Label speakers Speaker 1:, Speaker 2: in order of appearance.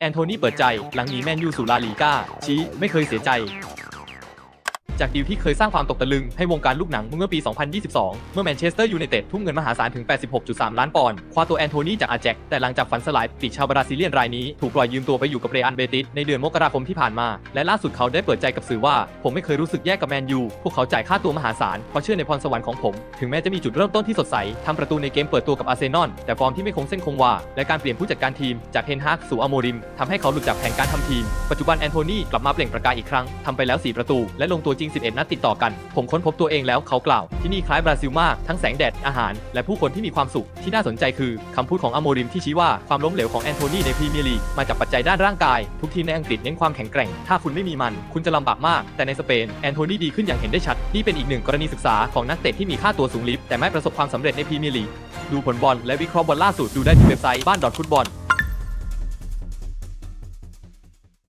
Speaker 1: แอนโทนีเปิดใจ หลังหนีแมนยูสู่ลาลีกาชี้ไม่เคยเสียใจ จากดีลที่เคยสร้างความตกตะลึงให้วงการลูกหนังเมื่อปี 2022 เมื่อแมนเชสเตอร์ยูไนเต็ดทุ่มเงินมหาศาลถึง 86.3 ล้านปอนด์คว้าตัวแอนโทนีจากอาแจ็กแต่หลังจากฝันสลายปีกชาวบราซิเลียนรายนี้ถูกปล่อยยืมตัวไปอยู่กับเรอันเบติสในเดือนมกราคมที่ผ่านมา และล่าสุดเขาได้เปิดใจกับสื่อว่า ผมไม่เคยรู้สึกแย่กับแมนยูพวกเขาจ่ายค่าตัวมหาศาลเพราะเชื่อในพรสวรรค์ของผม ถึงแม้จะมีจุดเริ่มต้นที่สดใสทำประตูในเกมเปิดตัวกับอาร์เซนอลแต่ฟอร์มที่ไม่คงเส้นคงวาและการเปลี่ยนผู้จัดการทีมจากเทนฮากสู่อโมริมทำให้เขาหลุดจากแผนการทำทีมปัจจุบันแอนโทนีกลับมาเปล่งประกายอีกครั้งทำไปแล้ว4ประตูและลงตัวจริง11 นัดติดต่อกัน ผมค้นพบตัวเองแล้วเขากล่าว ที่นี่คล้ายบราซิลมากทั้งแสงแดดอาหาร และผู้คนที่มีความสุขที่น่าสนใจคือคำพูดของอโมริมที่ชี้ว่าความล้มเหลวของแอนโทนีในพรีเมียร์ลีกมาจากปัจจัยด้านร่างกาย ทุกทีมในอังกฤษเน้นความแข็งแกร่ง ถ้าคุณไม่มีมัน คุณจะลำบากมาก แต่ในสเปนแอนโทนีดีขึ้นอย่างเห็นได้ชัดนี่เป็นอีกหนึ่งกรณีศึกษาของนักเตะที่มีค่าตัวสูงลิฟต์แต่ไม่ประสบความสำเร็จในพรีเมียร์ลีกดูผลบอลและวิเคราะห์บอลล่าสุดดูได้ที่เว็บไซต์บ้านดอทฟุตบอล